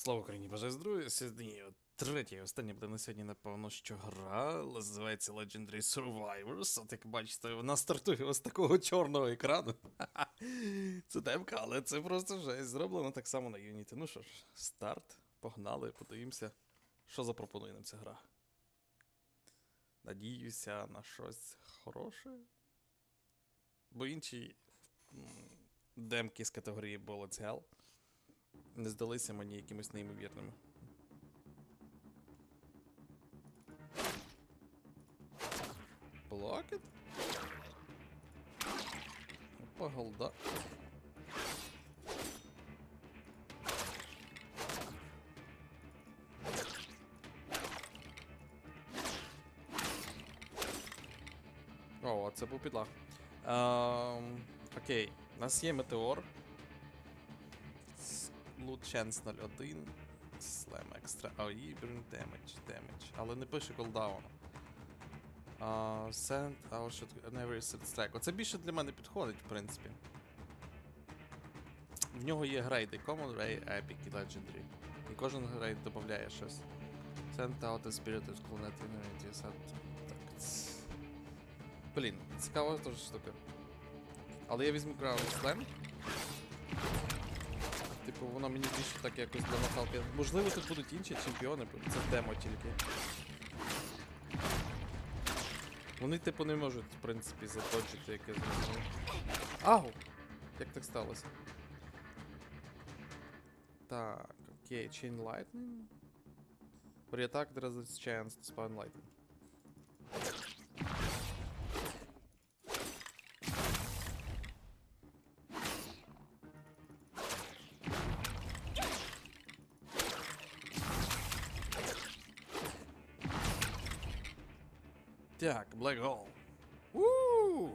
Слава Україні, бажаю здоров'я. Сьогодні третя і остання буде на сьогодні, напевно, що гра називається Legendary Survivors. От як бачите, вона стартує ось такого чорного екрану. Це демка, але це просто жесть. Зроблено так само на Unity. Ну що ж, старт, погнали, подивимося, що запропонує нам ця гра. Надіюся на щось хороше. Бо інші демки з категорії Bullets Hell не здалися мені якимось неймовірними. Блокет? Опа, голда. О, це був підлаг. Ем, окей, у нас є метеор. Loot Chance 01. Slam Extra AOE, Burn Damage, Damage. Але не пише cooldown. Uh, send our should never set strike. Оце більше для мене підходить, в принципі. В нього є грейди Common, Ray, Epic і Legendary. І кожен грейд додає щось. Send out the spirit of Clunet Infinity. Set... Так. Блін, цікава теж штука. Але я візьму Ground Slam. Типу, воно мені більше так якось для махалки. Можливо, тут будуть інші чемпіони, це демо тільки. Вони, типу, не можуть, в принципі, заточити якесь. Ау! Як так сталося? Так, окей, Chain Lightning. Reattack there is a chance to spawn lightning. Так, Black Hole. Ууу!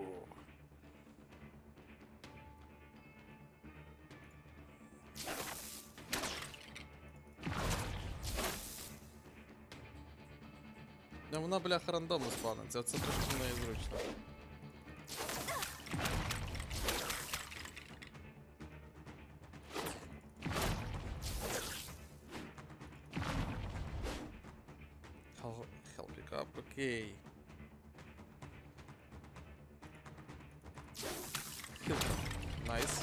Ну вона, бляха, рандомно спавниться, оце трошки незручно. Найс.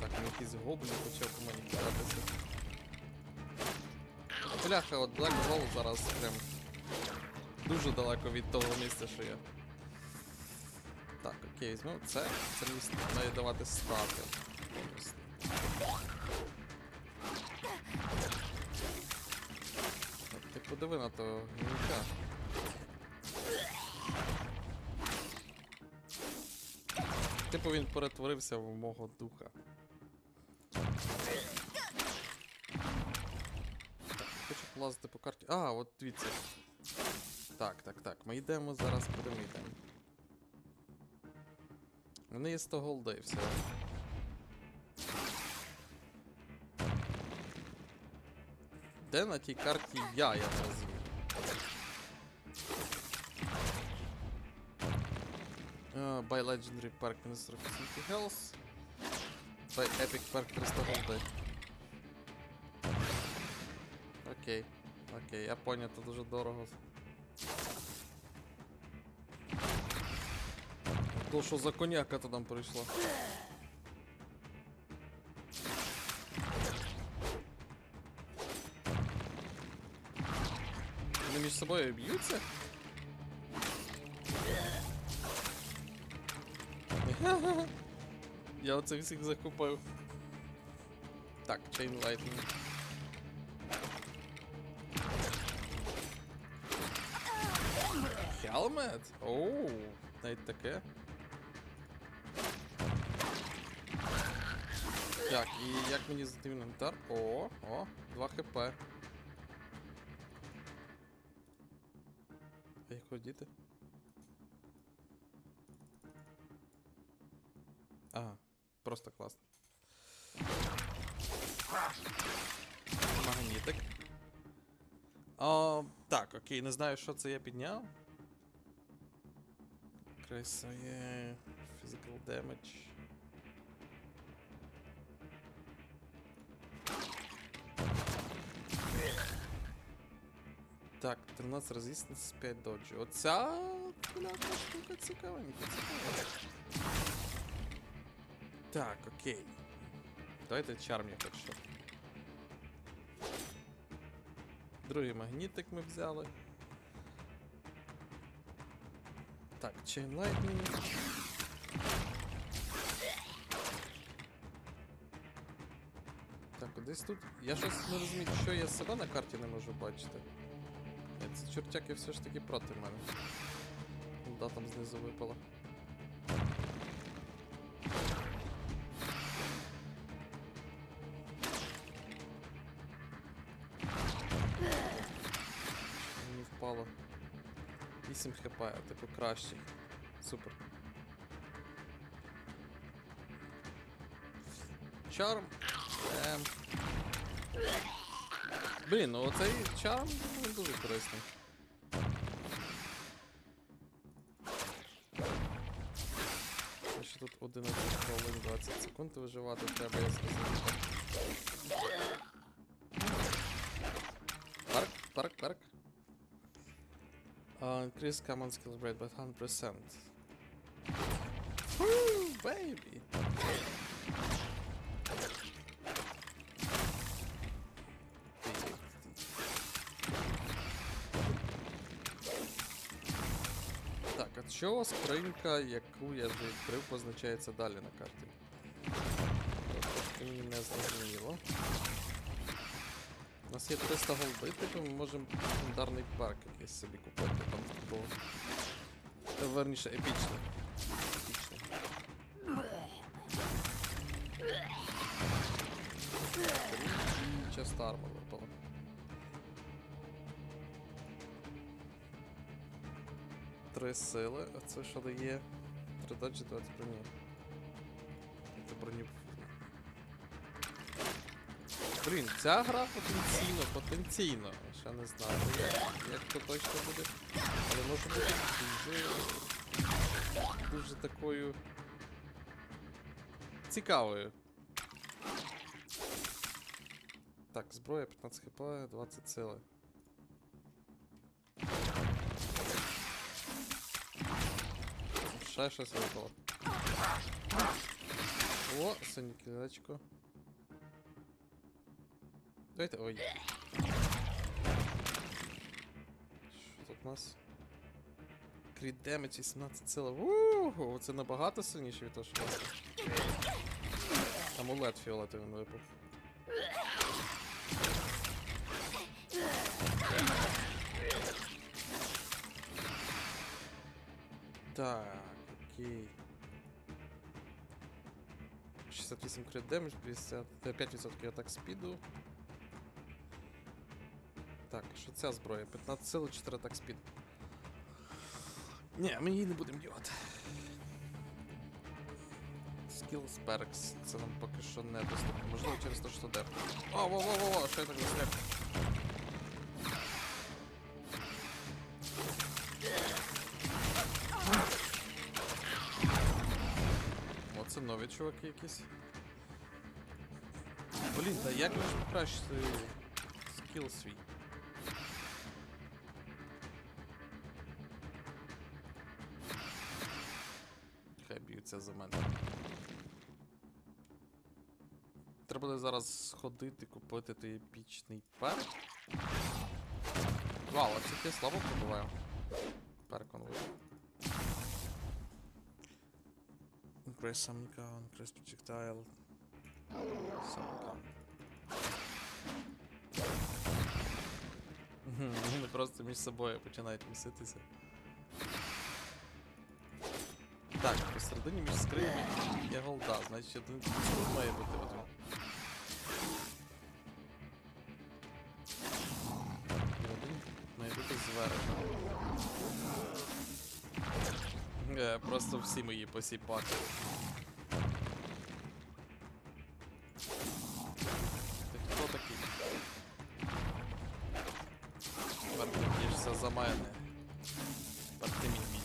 Так, ну якийсь гоблін почав по мені кидатися. Бляха, от Black Hole зараз прям дуже далеко від того місця, що я. Так, окей, візьму це. Це місце має давати стати. Так, ти подиви на того гніка. Типу він перетворився в мого духа. Хочу полазити по карті. А, от дивіться. Так, так, так. Ми йдемо зараз, куди ми йдемо. У є 100 голда і все. Де на тій карті я, я розумію. Uh, by Legendary Park Minister of City Health. By Epic Park 300 голди. Окей. Окей, я понял, це дуже дорого. То що за коняка то нам прийшла. Вони між собою б'ються? Я оце всіх закупив. Так, Chain Lightning. Хелмет? Оу, навіть таке. Так, і як мені зайти в інвентар? О, о, 2 хп. А як ходіти? Просто класно. Магнітик. О, Так, окей, не знаю, що це я підняв. Красає. Physical damage. Так, 13 resistance, 5 доджі. Оця... Оця штука цікавенька, цікавенька. Так, окей. Давайте чарм я хоч що. Другий магнітик ми взяли. Так, Chain Lightning. Так, десь тут. Я щось не розумію, що я себе на карті не можу бачити. Ці чортяки все ж таки проти мене. Да, там знизу випала. 8 хп, типу краще. Супер. Чарм. Ем. Блін, ну оцей чарм він дуже корисний. А Ще тут 11 хвилин 20 секунд виживати треба, я зрозумів. Парк, парк, парк. Increase common skills rate by 100%. Woo, baby! Так, а чого скринька, яку я відкрив, позначається далі на карті? Мені не зрозуміло. У нас є 300 голди, типу ми можемо легендарний парк якийсь собі купити. Такого. Та верніше, епічний. Епічний. І часто армор. Три сили, а це що дає? Доджі 20 броні. Це броню. Блін, ця гра потенційно, потенційно. Ще не знаю, як, то точно буде. Але може бути дуже. Дуже такою. Цікавою. Так, зброя 15 хп, 20 сили. Ще щось випало. О, синє кілечко. Давайте. Ой. Що тут у нас? Кріт демедж 18 сила. Ууу, це набагато сильніше від того, що у нас. Амулет фіолетовий випав. Так, окей. 68 крит демедж, 55% атак спіду. Що ця зброя? 15 сил, 4 атак спід. Ні, ми її не будемо дівати. Skills Perks, це нам поки що не доступно. Можливо через те, що де. О, во, во, во, во, що я так застряг? О, це нові чуваки якісь. Блін, та як ж покращити скіл свій? Хай за мене. Треба буде зараз сходити, купити той епічний перк. Вау, а це я слабо он вийшов. Increase some gun, increase projectile. Some gun. Вони просто між собою починають міситися. Так, посередині між скринями є голда, значить один тут має бути один. І один має бути зверху. Е, просто всі мої посіпати. Ти хто такий? Тепер ти б'єшся за мене. Тепер ти мій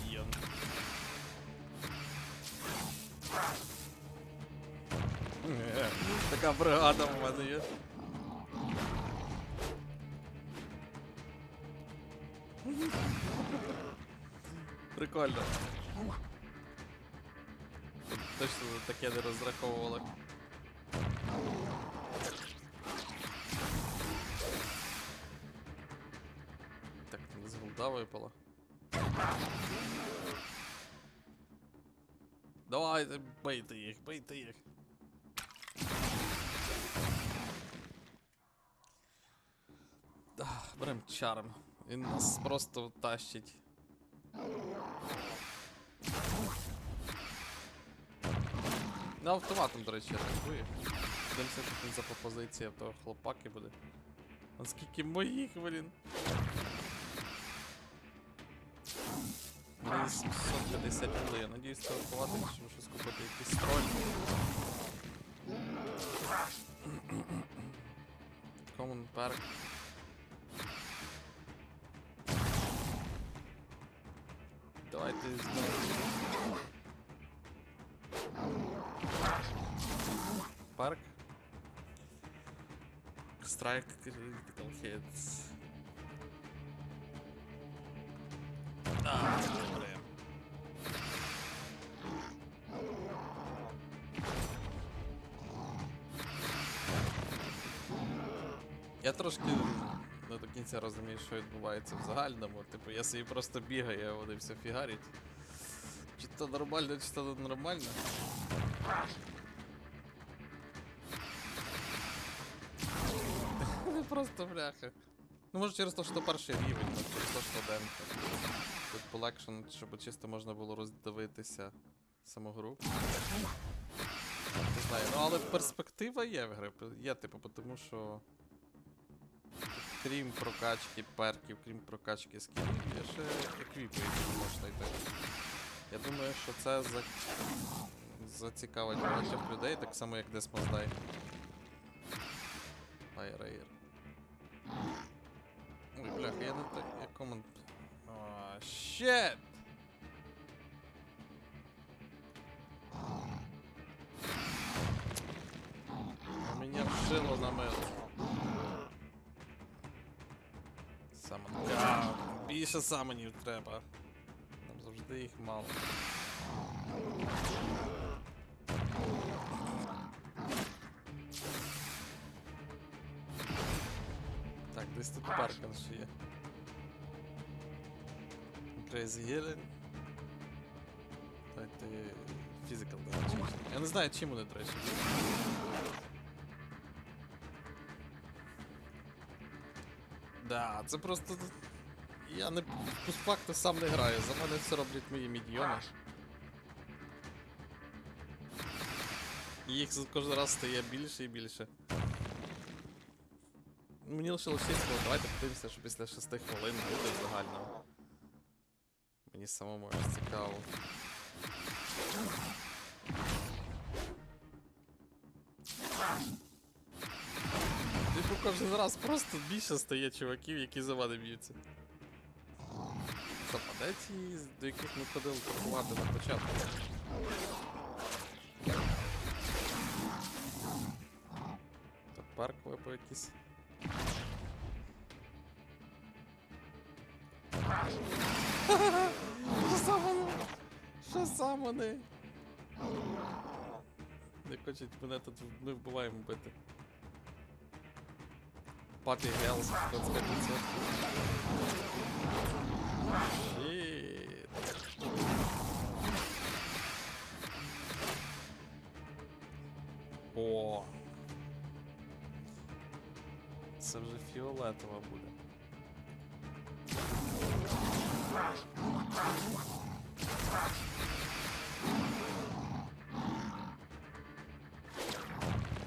Така бригада в мене є. Прикольно. Тут Точно на таке не розраховували. Так, там з голда випало. Давайте, бийте їх, бийте їх. Берем чарм. Він нас просто тащить. На автоматом, до речі, я атакую. Подивимося, що там за пропозиція того хлопаки буде. А скільки моїх, блін. 750 буде, я надіюсь, це ховати, щоб щось купити якийсь троль. Common Park. Давайте знову. Парк. Strike Critical Hits. Я трошки кінця розумію, що відбувається в загальному. Типу, я собі просто бігаю, а вони все фігарять. Чи то нормально, чи то нормально. Ну просто бляха. Ну може через те, що перший рівень, ну через те, що демка. Тут полегшено, щоб чисто можна було роздивитися саму гру. Не знаю, ну але перспектива є в гри. Є, типу, тому що. Крім прокачки перків, крім прокачки скілів, є ще еквіпи, які можна йти. Я думаю, що це за... зацікавить багатьох людей, так само як Desmos Die. Айрейр. Ой, бляха, я не так. Я команд. А, щет! Меня вшило на мело. Самонка. Більше самонів треба. Нам завжди їх мало. Так, десь тут паркан ще є. Crazy Healing. Давайте Physical damage. Я не знаю, чим вони, до речі. Да, це просто. Я не по факту сам не граю, за мене все роблять мої мідіони. І їх кожен раз стає більше і більше. Мені лишилось 6 хвилин, давайте подивимося, що після 6 хвилин буде в загальному. Мені самому аж цікаво. Типу кожен раз просто більше стає чуваків, які за мене б'ються. Западе ті, до яких ми ходили торгувати на початку. Та парк випав якийсь. Що сам вони? Що сам вони? Не хочуть мене тут ми вбиваємо бити. Папі Гелс 25%. Щіт. О. Це вже фіолетова буде.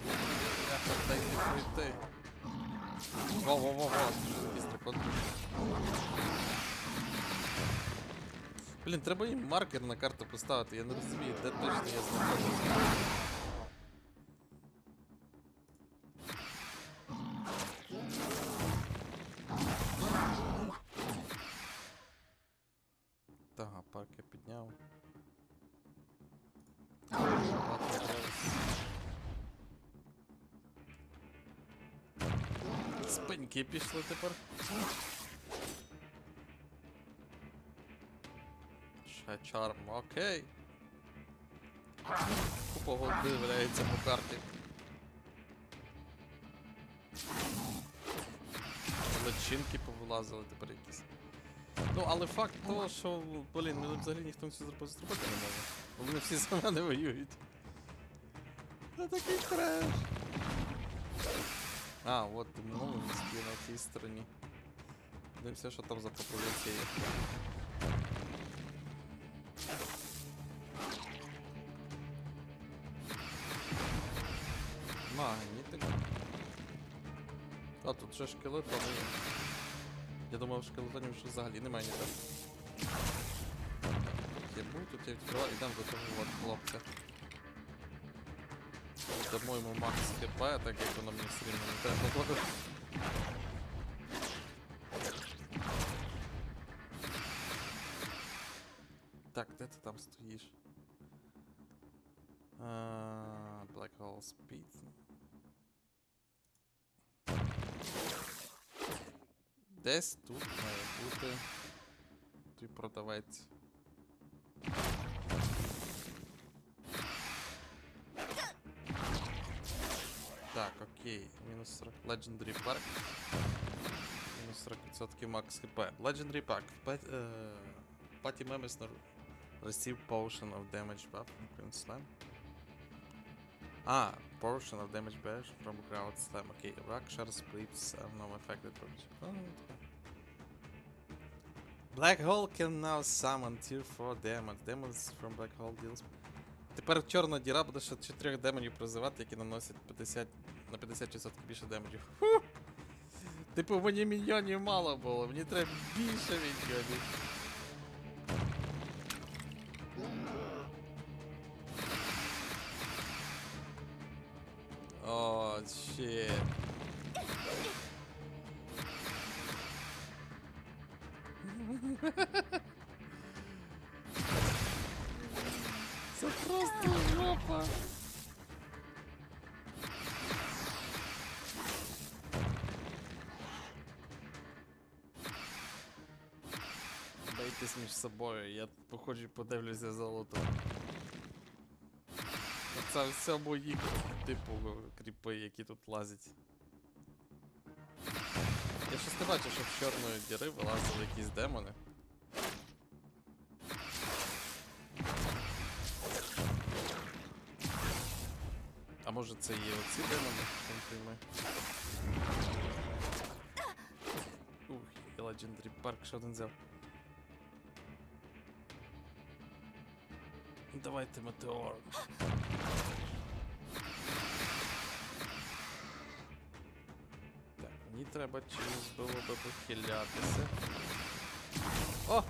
Бляха, дайте пройти. Во-во-во-во, якийсь дракон. Блін, треба їм маркер на карту поставити, я не розумію, де точно я знаходжуся. Так, парк я підняв. Спиньки пішли тепер. Чарм, окей. Купа голди валяється по карті. Личинки повилазили тепер якісь. Ну, але факт того, що, блін, мене взагалі ніхто нічого зробити зробити не може. Бо Вони всі за мене воюють. Це такий треш. А, от минулий міський на тій стороні. Дивимося, що там за пропозиція є. Магнітик. А, тут ще шкелетони є. Я думав, шкелетонів вже взагалі немає ніде. Я був тут, я відкривав, ідемо до того от хлопця. Дамо йому макс хп, так як воно мені все не треба Black Hole Speed. Десь тут має бути той продавець. Так, окей. Мінус 40. Legendary Park. Мінус 40% макс хп. Legendary Park. Пет- е, Party members на receive potion of damage buff from Queen Slam. А, portion of damage bash from Ground Slam. Окей, rock shard splits are now affected from... Oh. Black Hole can now summon tier 4 demons. Demons from Black Hole deals... Тепер чорна діра буде ще 4 демонів призивати, які наносять 50, на 50% більше. Фу! Типу, мені міньйонів мало було, мені треба більше міньйонів. Походжу подивлюся золото. Це все мої, типу, кріпи, які тут лазять. Я щось не бачу, щоб з чорної діри вилазили якісь демони. А може це є оці демони, що. Ух, і Legendary Park ще один взяв. Давайте метеор. Так, мені треба чимось було би похилятися. О!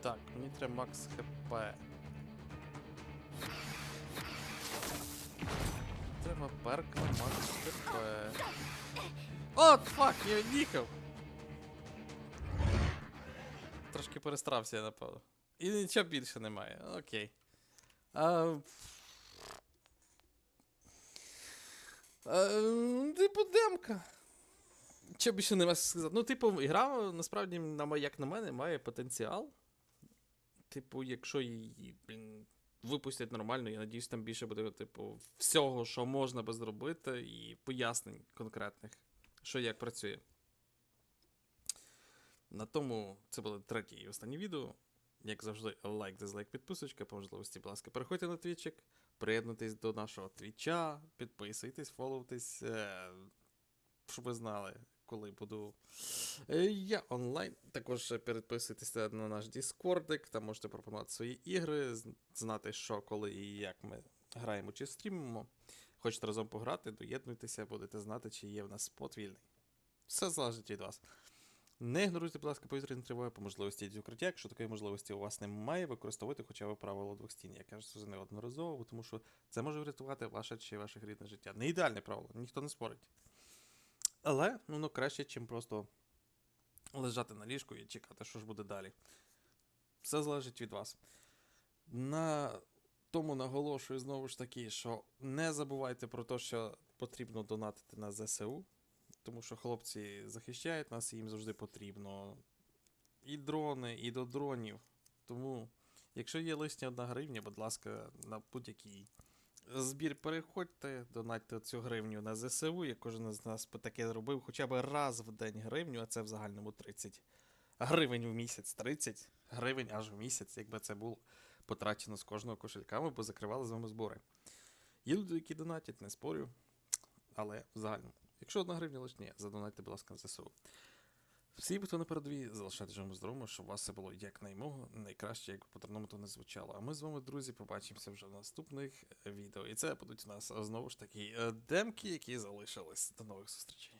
Так, мені треба макс хп. Треба перк на макс хп. От, фак, я від'їхав. Трошки перестрався, я напевно. І нічого більше немає. Окей. А... А, типу, демка. Що більше не можу сказати? Ну, типу, гра, насправді, як на мене, має потенціал. Типу, якщо її, блін, випустять нормально, я надіюсь, там більше буде, типу, всього, що можна би зробити, і пояснень конкретних, що як працює. На тому це було третє і останнє відео. Як завжди, лайк, дизлайк, підписочка, по можливості, будь ласка, переходьте на твічик, приєднуйтесь до нашого твіча, підписуйтесь, фоловтесь, е, щоб ви знали, коли буду. е, Я онлайн. Також підписуйтесь на наш Діскордик, там можете пропонувати свої ігри, знати, що, коли і як ми граємо чи стрімимо. Хочете разом пограти, доєднуйтеся, будете знати, чи є в нас спот вільний. Все залежить від вас. Не ігноруйте, будь ласка, повітряні тривоги по можливості йдіть в укриття. Якщо такої можливості у вас немає, використовуйте хоча б правило двох стін. Я кажу це неодноразово, тому що це може врятувати ваше чи ваших рідне життя. Не ідеальне правило, ніхто не спорить. Але ну, воно краще, ніж просто лежати на ліжку і чекати, що ж буде далі. Все залежить від вас. На тому наголошую знову ж таки, що не забувайте про те, що потрібно донатити на ЗСУ, тому що хлопці захищають нас, і їм завжди потрібно і дрони, і до дронів. Тому, якщо є лишня одна гривня, будь ласка, на будь-який збір переходьте, донатьте цю гривню на ЗСУ. Я кожен з нас би таке зробив хоча б раз в день гривню, а це в загальному 30 гривень в місяць. 30 гривень аж в місяць, якби це було потрачено з кожного кошелька, ми б закривали з вами збори. Є люди, які донатять, не спорю. Але в загальному, якщо одна гривня лишня, задонатьте, будь ласка, на ЗСУ. Всі, хто на передовій, залишайте живими здоровими, щоб у вас все було якнаймого найкраще, як по терному не звучало. А ми з вами, друзі, побачимося вже в наступних відео. І це будуть у нас знову ж таки е, демки, які залишились. До нових зустрічей.